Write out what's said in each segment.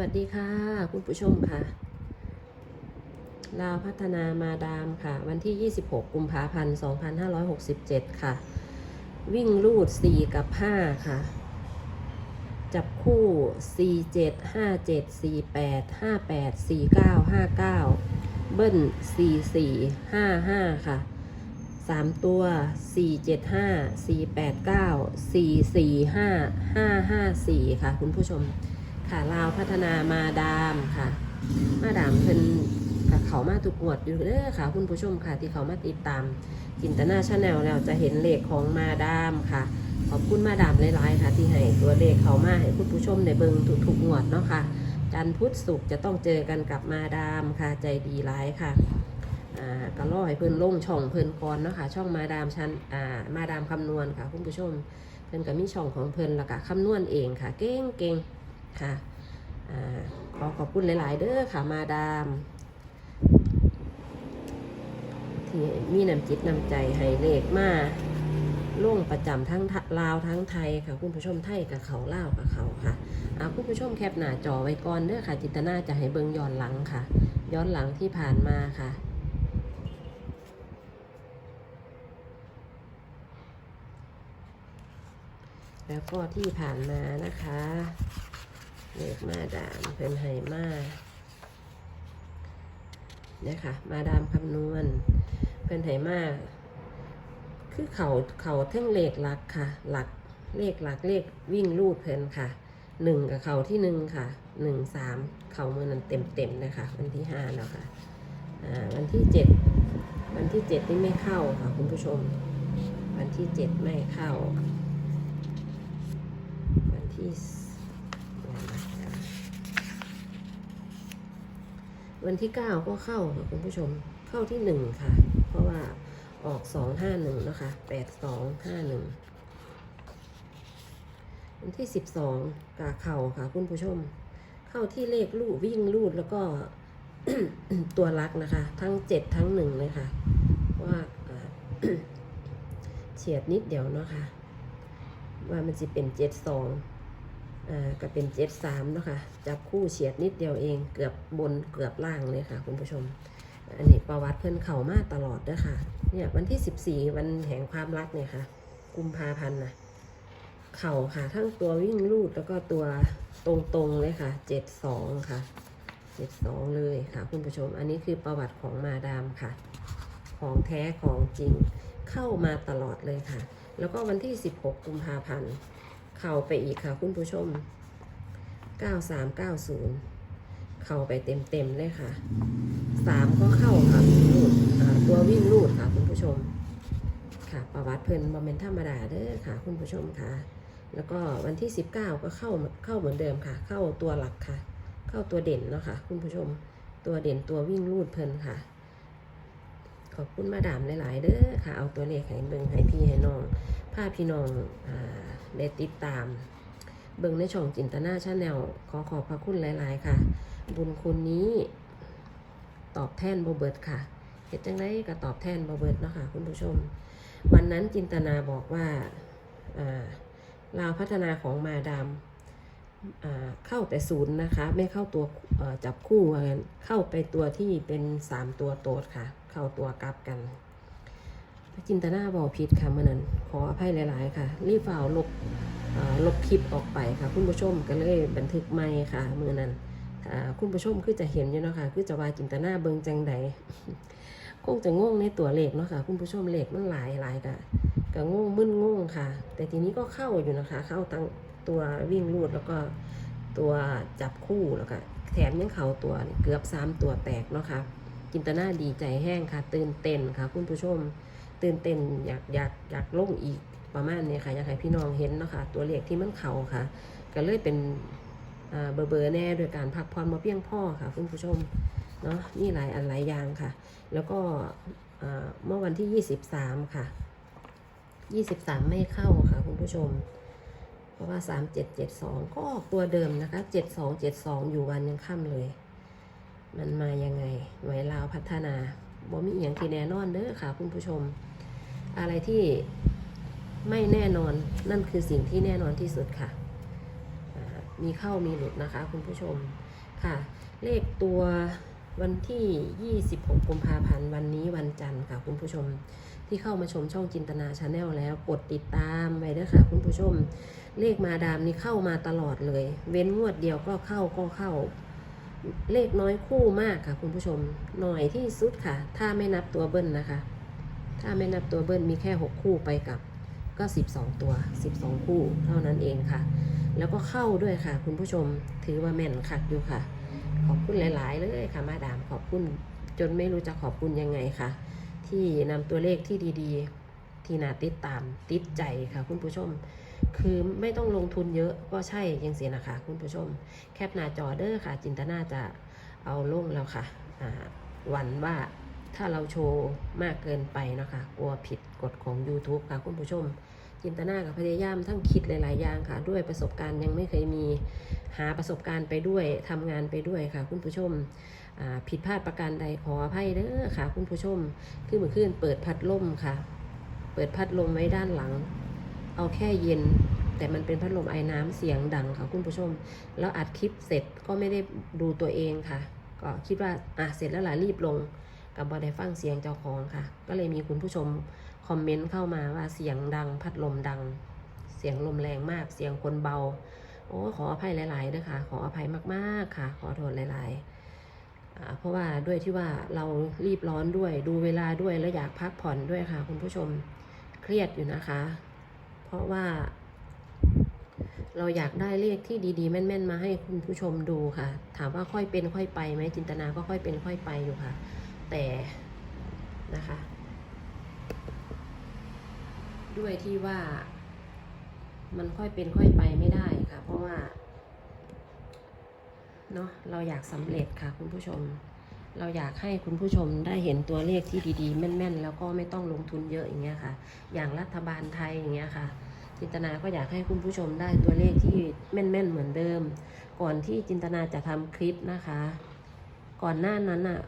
วัสดีค่ะ คุณผู้ชมค่ะ ลาวพัฒนามาดามค่ะ วันที่ 26 กุมภาพันธ์ 2567 ค่ะ วิ่งลูด 4 กับ 5 ค่ะ จับคู่ 4 7 5 7 4 8 5 8 4 9 5 9 เบิ้ล 4 4 5 5 ค่ะ 3 ตัว 4 7 5 4 8 9 4 4 5 5 5 4 ค่ะ คุณผู้ชม ค่ะลาวพัฒนามาดามค่ะ มาดามเพิ่นกับเขามาทุกงวดอยู่เด้อค่ะ คุณผู้ชมค่ะที่เขามาติดตามจินตนาชาแนลแล้วจะเห็นเลขของมาดามค่ะ ขอบคุณมาดามหลายๆค่ะ ที่ให้ตัวเลขเขามาให้คุณผู้ชมในเบิงทุกๆงวดเนาะค่ะจันทร์พุธศุกร์จะต้องเจอกันกับมาดามค่ะใจดีร้ายค่ะอ่าก็รอให้เพิ่นล่งช่องเพิ่นก่อนเนาะค่ะช่องมาดามชั้นอ่ามาดามคำนวณค่ะคุณผู้ชม เพิ่นก็มีช่องของเพิ่นแล้วก็คำนวณเองค่ะ เก่งเก่ง ค่ะขอขอบคุณหลาย ๆ เด้อค่ะมาดามที่มีน้ำจิตน้ำใจให้เลขมาล่งประจำทั้งลาวทั้งไทยค่ะคุณผู้ชมไทยกับเขาลาวกับเขาค่ะอาคุณผู้ชมแคปหน้าจอไว้ก่อนเด้อค่ะ จิตนาจะให้เบิงย้อนหลังค่ะ ย้อนหลังที่ผ่านมาค่ะแล้วก็ที่ผ่านมานะคะ เลขมาดามเพิ่นให้มาเนี่ยค่ะ มาดามคำนวณ เพิ่นให้มาคือเขาเขาเท่งเลขหลักค่ะ หลักเลขหลักเลขวิ่งรูดเพิ่นค่ะหนึ่งกับเขาที่หนึ่งค่ะหนึ่งสามเขาเมื่อนั้นเต็มเต็มนะคะวันที่ห้าแล้วค่ะอ่าวันที่เจ็ดวันที่เจ็ดนี่ไม่เข้าค่ะคุณผู้ชม วันที่เจ็ดไม่เข้า วันที่ส วันที่เก้าก็เข้าค่ะคุณผู้ชมเข้าที่หนึ่งค่ะ เพราะว่าออกสองห้าหนึ่งนะคะแปดสองห้าหนึ่งวันที่สิบสองกาเข่าค่ะ คุณผู้ชม เข้าที่เลขลูดวิ่งลูดแล้วก็ตัวรักนะคะ ทั้งเจ็ดทั้งหนึ่งเลยค่ะ ว่าเฉียดนิดเดียวเนาะค่ะว่ามันจะเป็นเจ็ดส อ่าก็เป็นเจ็ดสามเนาะค่ะ จับคู่เฉียดนิดเดียวเอง เกือบบนเกือบล่างเลยค่ะ คุณผู้ชม อันนี้ประวัติเพิ่อนเข่ามาตลอดด้อค่ะ เนี่ยวันที่สิบสี่วันแห่งความรักเนี่ยค่ะ กุมภาพันธ์นะเข่าค่ะ ทั้งตัววิ่งลูดแล้วก็ตัวตรงๆเลยค่ะ เจ็ดสองค่ะ เจ็ดสองเลยค่ะ คุณผู้ชม อันนี้คือประวัติของมาดามค่ะ ของแท้ของจริง เข้ามาตลอดเลยค่ะ แล้วก็วันที่16กุมภาพันธ์ เข้าไปอีกค่ะคุณผู้ชม 9390 เข้าไปเต็มๆเลยค่ะ 3 ก็เข้าค่ะลูดตัววิ่งลูดค่ะคุณผู้ชม ค่ะประวัติเพิ่นบอมเมนธรรมดาเด้อค่ะ คุณผู้ชมค่ะ แล้วก็วันที่ 19 ก็เข้าเข้าเหมือนเดิมค่ะ เข้าตัวหลักค่ะ เข้าตัวเด่นเนาะค่ะคุณผู้ชม ตัวเด่นตัววิ่งลูดเพิ่นค่ะ ขอบคุณมาดามหลาย ๆ เด้อค่ะ เอาตัวเลขให้เบิ่งให้พี่ให้น้องพาพี่น้องอ่าได้ติดตาม เบิ่งในช่องจินตนาชาแนลขอขอบพระคุณหลาย ๆ ค่ะ บุญคุณนี้ตอบแทนโบเบิร์ตค่ะเห็ดจังไดก็ตอบแทนโบเบิร์ตเนาะค่ะคุณผู้ชม วันนั้นจินตนาบอกว่าอ่าลาวพัฒนาของมาดาม เข้าแต่ศูนย์นะคะ ไม่เข้าตัวจับคู่ว่างั้นเข้าไปตัวที่เป็นสามตัวโตดค่ะ เข้าตัวกลับกันจินตนาบอกผิดค่ะเมื่อนั้นขออภัยหลาย ๆ ค่ะ รีบฝ่าลบลบคลิปออกไปค่ะ คุณผู้ชมก็เลยบันทึกไม่ค่ะเมื่อนั้นคุณผู้ชมคือจะเห็นอยู่เนาะค่ะคือจะว่าจินตนาเบิงจังใดคงจะงงในตัวเลขเนาะค่ะ คุณผู้ชมเลขมันหลายหลายกะก็งงมึนงงค่ะ แต่ทีนี้ก็เข้าอยู่นะคะ เข้าตั้ง ตัววิ่งรูดแล้วก็ตัวจับคู่แล้วก็แถมยังเขาตัวเกือบสามตัวแตกเนาะค่ะจินตนาดีใจแห้งค่ะ ตื่นเต้นค่ะ คุณผู้ชม ตื่นเต้นอยากอยากอยากลงอีกประมาณนี้ค่ะอยากให้พี่น้องเห็นเนาะค่ะตัวเลขที่มันเข่าค่ะ ก็เลยเป็นเบอร์เบอร์แน่โดยการพักผ่อนมาเพียงพ่อค่ะ คุณผู้ชมเนาะนี่หลายอันหลายอย่างค่ะ แล้วก็เมื่อวันที่ 23 ค่ะ 23 ไม่เข้าค่ะ คุณผู้ชม เพราะว่า3772ก็ออกตัวเดิมนะคะ7272อยู่วันยังค่ำเลย มันมายังไงไว้ลาวพัฒนาบ่มีอย่างที่แน่นอนเด้อค่ะ คุณผู้ชม อะไรที่ไม่แน่นอนนั่นคือสิ่งที่แน่นอนที่สุดค่ะ มีเข้ามีหลุดนะคะ คุณผู้ชมค่ะ เลขตัว วันที่ 26 กุมภาพันธ์ วันนี้วันจันทร์ค่ะคุณผู้ชม ที่เข้ามาชมช่องจินตนาชาแนลแล้วกดติดตามไว้ด้วยค่ะคุณผู้ชม เลขมาดามนี่เข้ามาตลอดเลย เว้นงวดเดียวก็เข้าก็เข้า เลขน้อยคู่มากค่ะคุณผู้ชม หน่อยที่สุดค่ะ ถ้าไม่นับตัวเบิ้ลนะคะ ถ้าไม่นับตัวเบิ้ลมีแค่ 6 คู่ไปกับ ก็ 12 ตัว 12 คู่เท่านั้นเองค่ะ แล้วก็เข้าด้วยค่ะ คุณผู้ชมถือว่าแม่นคักอยู่ค่ะ ขอบคุณหลาย ๆ เลยค่ะมาดามขอบคุณจนไม่รู้จะขอบคุณยังไงค่ะ ที่นำตัวเลขที่ดี ๆ ที่น่าติดตามติดใจค่ะ คุณผู้ชม คือไม่ต้องลงทุนเยอะก็ใช่ยังเสียนะคะ คุณผู้ชม แคปหน้าจอเด้อค่ะ จินตนาจะเอาลงแล้วค่ะอ่าหวันว่าถ้าเราโชว์มากเกินไปนะคะกลัวผิดกฎของ YouTube ค่ะคุณผู้ชม จินตนากับพยายามทั้งคิดหลาย ๆ อย่างค่ะ ด้วยประสบการณ์ยังไม่เคยมีหาประสบการณ์ไปด้วยทำงานไปด้วยค่ะ คุณผู้ชมผิดพลาดประการใดขออภัยเด้อค่ะ คุณผู้ชมคือเมื่อคืนเปิดพัดลมค่ะ เปิดพัดลมไว้ด้านหลัง เอาแค่เย็น แต่มันเป็นพัดลมไอ้น้ำเสียงดังค่ะ คุณผู้ชม แล้วอัดคลิปเสร็จก็ไม่ได้ดูตัวเองค่ะ ก็คิดว่าอะเสร็จแล้วล่ะรีบลงกับบอได้ฟังเสียงเจ้าของค่ะ ก็เลยมีคุณผู้ชม คอมเมนต์เข้ามาว่าเสียงดังพัดลมดัง เสียงลมแรงมาก เสียงคนเบา โอ้ขออภัยหลายๆนะคะขออภัยมากๆค่ะ ขอโทษหลายๆเพราะว่าด้วยที่ว่าเรารีบร้อนด้วยดูเวลาด้วยแล้วอยากพักผ่อนด้วยค่ะ คุณผู้ชมเครียดอยู่นะคะ เพราะว่า เราอยากได้เลขที่ดีๆ แม่น ๆ มาให้คุณผู้ชมดูค่ะ ถามว่าค่อยเป็นค่อยไปไหมจินตนาก็ค่อยเป็นค่อยไปอยู่ค่ะ แต่นะคะ ด้วยที่ว่า มันค่อยเป็นค่อยไปไม่ได้ค่ะ เพราะว่าเนาะเราอยากสำเร็จค่ะ คุณผู้ชม เราอยากให้คุณผู้ชมได้เห็นตัวเลขที่ดีๆ แม่นๆ แล้วก็ไม่ต้องลงทุนเยอะอย่างเงี้ยค่ะ อย่างรัฐบาลไทยอย่างเงี้ยค่ะ จินตนาก็อยากให้คุณผู้ชมได้ตัวเลขที่แม่นๆ เหมือนเดิม ก่อนที่จินตนาจะทำคลิปนะคะ ก่อนหน้านั้นอะ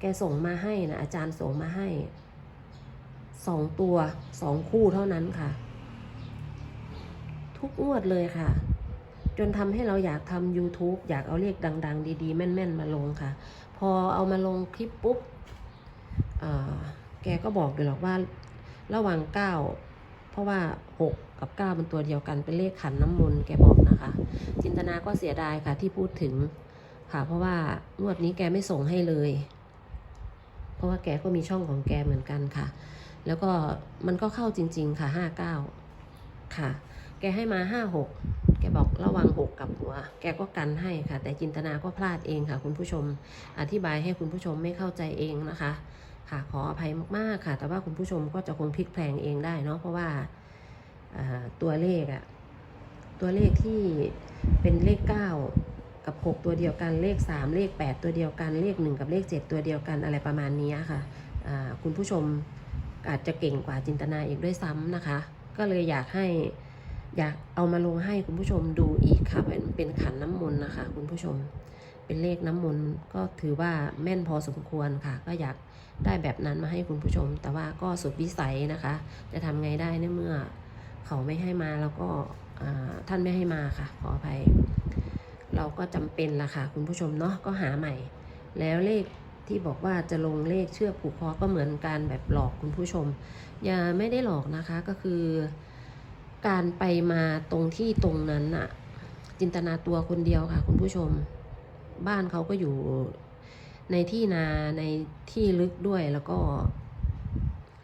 แกส่งมาให้นะอาจารย์ส่งมาให้ สองตัวสองคู่เท่านั้นค่ะ ทุกงวดเลยค่ะ จนทำให้เราอยากทำ YouTube อยากเอาเลขดัง ๆ ดี ๆ แม่น ๆ มาลงค่ะ พอเอามาลงคลิปปุ๊บแกก็บอกอยู่หรอกว่าระหว่างเก้าเพราะว่า6กับ9มันตัวเดียวกันเป็นเลขขันน้ำมนต์แกบอกนะคะ จินตนาก็เสียดายค่ะที่พูดถึงค่ะ เพราะว่างวดนี้แกไม่ส่งให้เลย เพราะว่าแกก็มีช่องของแกเหมือนกันค่ะ แล้วก็มันก็เข้าจริง ๆ ค่ะ59ค่ะ แกให้มา56แกบอกระวัง6กับหัว แกก็กันให้ค่ะ แต่จินตนาก็พลาดเองค่ะ คุณผู้ชม อธิบายให้คุณผู้ชมไม่เข้าใจเองนะคะ ค่ะ ขออภัยมากๆค่ะ แต่ว่าคุณผู้ชมก็จะคงพลิกแพลงเองได้เนาะเพราะว่าตัวเลขอะตัวเลขที่เป็นเลข 9 กับ 6 ตัวเดียวกันเลข 3 เลข 8 ตัวเดียวกันเลข 1 กับเลข 7 ตัวเดียวกันอะไรประมาณนี้ค่ะคุณผู้ชม อาจจะเก่งกว่าจินตนาอีกด้วยซ้ำนะคะ ก็เลยอยากให้อยากเอามาลงให้คุณผู้ชมดูอีกค่ะเป็นเป็นขันน้ำมนต์นะคะ คุณผู้ชม เป็นเลขน้ำมนต์ก็ถือว่าแม่นพอสมควรค่ะ ก็อยากได้แบบนั้นมาให้คุณผู้ชม แต่ว่าก็สุดวิสัยนะคะ จะทำไงได้ในเมื่อ เขาไม่ให้มาแล้วก็ท่านไม่ให้มาค่ะ ขออภัย เราก็จำเป็นละค่ะ คุณผู้ชมเนาะก็หาใหม่ แล้วเลข ที่บอกว่าจะลงเลขเชือกผูกคอก็เหมือนการแบบหลอกคุณผู้ชม อย่าไม่ได้หลอกนะคะก็คือ การไปมาตรงที่ตรงนั้นอะจินตนาตัวคนเดียวค่ะ คุณผู้ชม บ้านเขาก็อยู่ในที่นาในที่ลึกด้วยแล้วก็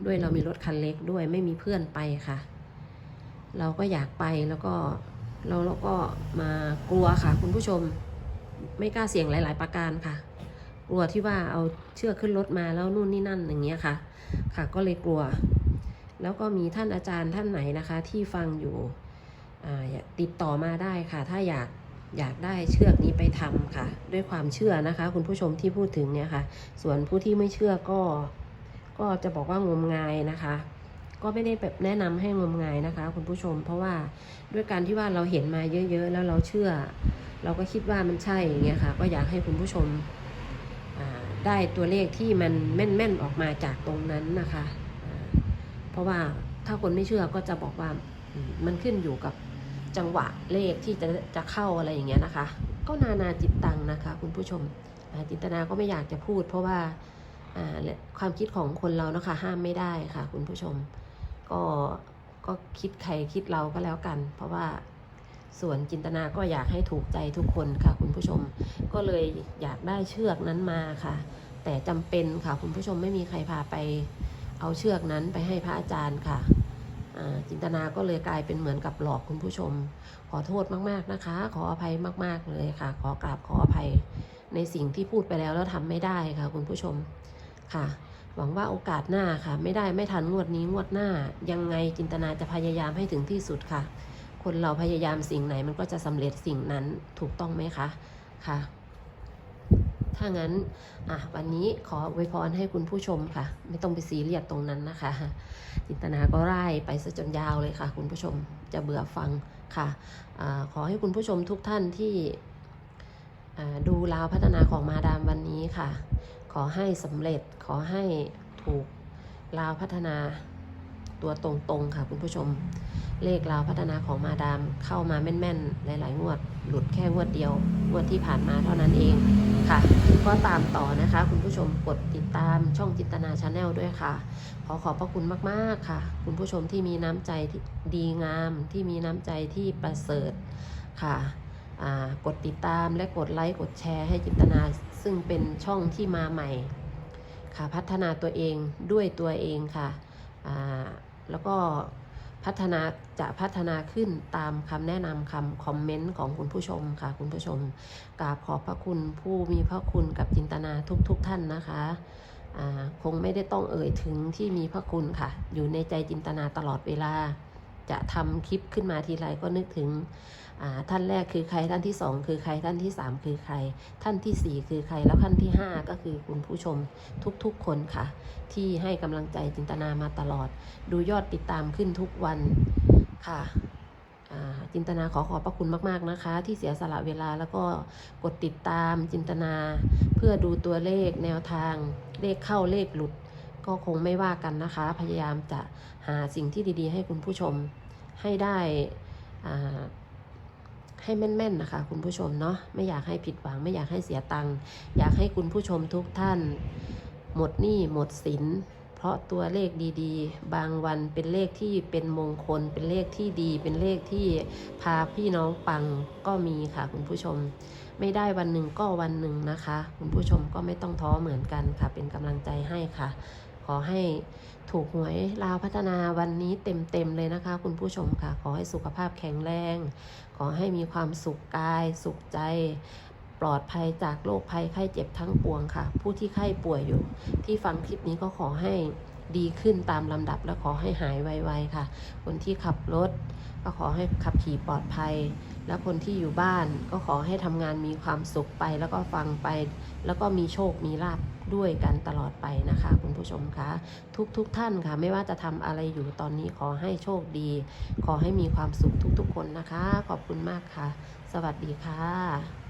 ด้วยเรามีรถคันเล็กด้วยไม่มีเพื่อนไปค่ะ เราก็อยากไปแล้วก็เราเราก็มากลัวค่ะ คุณผู้ชม ไม่กล้าเสี่ยงหลาย ๆ ประการค่ะ กลัวที่ว่าเอาเชือกขึ้นรถมาแล้วนู่นนี่นั่นอย่างเงี้ยค่ะ ค่ะก็เลยกลัว แล้วก็มีท่านอาจารย์ท่านไหนนะคะ ที่ฟังอยู่ติดต่อมาได้ค่ะ ถ้าอยากอยากได้เชือกนี้ไปทำค่ะ ด้วยความเชื่อนะคะ คุณผู้ชมที่พูดถึงเนี่ยค่ะ ส่วนผู้ที่ไม่เชื่อก็ก็จะบอกว่างมงายนะคะ ก็ไม่ได้แบบแนะนำให้งมงายนะคะ คุณผู้ชม เพราะว่าด้วยการที่ว่าเราเห็นมาเยอะ ๆ แล้วเราเชื่อ เราก็คิดว่ามันใช่อย่างเงี้ยค่ะ ก็อยากให้คุณผู้ชม ได้ตัวเลขที่มันแม่นๆออกมาจากตรงนั้นนะคะ เพราะว่าถ้าคนไม่เชื่อก็จะบอกว่ามันขึ้นอยู่กับจังหวะเลขที่จะจะเข้าอะไรอย่างเงี้ยนะคะ ก็นานาจิตตังนะคะ คุณผู้ชมจินตนาก็ไม่อยากจะพูด เพราะว่าความคิดของคนเรานะคะห้ามไม่ได้ค่ะ คุณผู้ชม ก็ก็คิดใครคิดเราก็แล้วกัน เพราะว่า ส่วนจินตนาก็อยากให้ถูกใจทุกคนค่ะ คุณผู้ชม ก็เลยอยากได้เชือกนั้นมาค่ะ แต่จำเป็นค่ะ คุณผู้ชมไม่มีใครพาไป เอาเชือกนั้นไปให้พระอาจารย์ค่ะจินตนาก็เลยกลายเป็นเหมือนกับหลอกคุณผู้ชม ขอโทษมากๆนะคะ ขออภัยมากๆเลยค่ะ ขอกราบขออภัย ในสิ่งที่พูดไปแล้วแล้วทำไม่ได้ค่ะ คุณผู้ชมค่ะ หวังว่าโอกาสหน้าค่ะ ไม่ได้ไม่ทันงวดนี้งวดหน้า ยังไงจินตนาจะพยายามให้ถึงที่สุดค่ะ คนเราพยายามสิ่งไหนมันก็จะสำเร็จสิ่งนั้นถูกต้องไหมคะค่ะ ถ้างั้นอะวันนี้ขออวยพรให้คุณผู้ชมค่ะ ไม่ต้องไปซีเรียสตรงนั้นนะคะ จินตนาก็ไล่ไปซะจนยาวเลยค่ะ คุณผู้ชมจะเบื่อฟังค่ะอาขอให้คุณผู้ชมทุกท่านที่ดูลาวพัฒนาของมาดามวันนี้ค่ะ ขอให้สำเร็จขอให้ถูกลาวพัฒนา ตัวตรงๆค่ะคุณผู้ชม เลขลาวพัฒนาของมาดามเข้ามาแม่นๆ หลายๆงวด หลุดแค่งวดเดียว งวดที่ผ่านมาเท่านั้นเองค่ะ ก็ตามต่อนะคะ คุณผู้ชมกดติดตามช่องจินตนาชาแนลด้วยค่ะ ขอขอบพระคุณมากๆค่ะ คุณผู้ชมที่มีน้ำใจที่ดีงาม ที่มีน้ำใจที่ประเสริฐค่ะกดติดตามและกดไลค์กดแชร์ให้จินตนาซึ่งเป็นช่องที่มาใหม่ ค่ะพัฒนาตัวเองด้วยตัวเองค่ะ แล้วก็พัฒนาจะพัฒนาขึ้นตามคำแนะนำคำคอมเมนต์ของคุณผู้ชมค่ะ คุณผู้ชมกราบขอบพระคุณผู้มีพระคุณกับจินตนาทุกๆทท่านนะคะคงไม่ได้ต้องเอ่ยถึงที่มีพระคุณค่ะ อยู่ในใจจินตนาตลอดเวลา จะทำคลิปขึ้นมาทีไรก็นึกถึง ท่านแรกคือใครท่านที่สองคือใครท่านที่สามคือใคร ท่านที่สี่คือใครแล้วท่านที่ห้าก็คือคุณผู้ชมทุกๆคนค่ะ ที่ให้กำลังใจจินตนามาตลอด ดูยอดติดตามขึ้นทุกวันค่ะจินตนาขอขอบพระคุณมาก ๆ นะคะ ที่เสียสละเวลาแล้วก็กดติดตามจินตนา เพื่อดูตัวเลขแนวทางเลขเข้าเลขหลุด ก็คงไม่ว่ากันนะคะ พยายามจะหาสิ่งที่ดี ๆ ให้คุณผู้ชมให้ได้อ่า ให้แม่นๆนะคะ คุณผู้ชมเนาะไม่อยากให้ผิดหวัง ไม่อยากให้เสียตังค์อยากให้คุณผู้ชมทุกท่าน หมดหนี้หมดสิน เพราะตัวเลขดีๆ บางวันเป็นเลขที่เป็นมงคล เป็นเลขที่ดี เป็นเลขที่พาพี่น้องปังก็มีค่ะ คุณผู้ชม ไม่ได้วันหนึ่งก็วันหนึ่งนะคะ คุณผู้ชมก็ไม่ต้องท้อเหมือนกันค่ะ เป็นกำลังใจให้ค่ะ ขอให้ถูกหวยลาวพัฒนาวันนี้เต็มๆเลยนะคะ คุณผู้ชมค่ะ ขอให้สุขภาพแข็งแรง ขอให้มีความสุขกาย สุขใจ ปลอดภัยจากโรคภัยไข้เจ็บทั้งปวงค่ะ ผู้ที่ไข้ป่วยอยู่ ที่ฟังคลิปนี้ก็ขอให้ดีขึ้นตามลำดับและขอให้หายไวๆค่ะ คนที่ขับรถ ก็ขอให้ขับขี่ปลอดภัย แล้วคนที่อยู่บ้านก็ขอให้ทำงานมีความสุขไป แล้วก็ฟังไป แล้วก็มีโชคมีลาบด้วยกันตลอดไปนะคะ คุณผู้ชมคะทุกๆทท่านค่ะ ไม่ว่าจะทำอะไรอยู่ตอนนี้ขอให้โชคดี ขอให้มีความสุขทุกๆ คนนะคะ ขอบคุณมากค่ะ สวัสดีค่ะ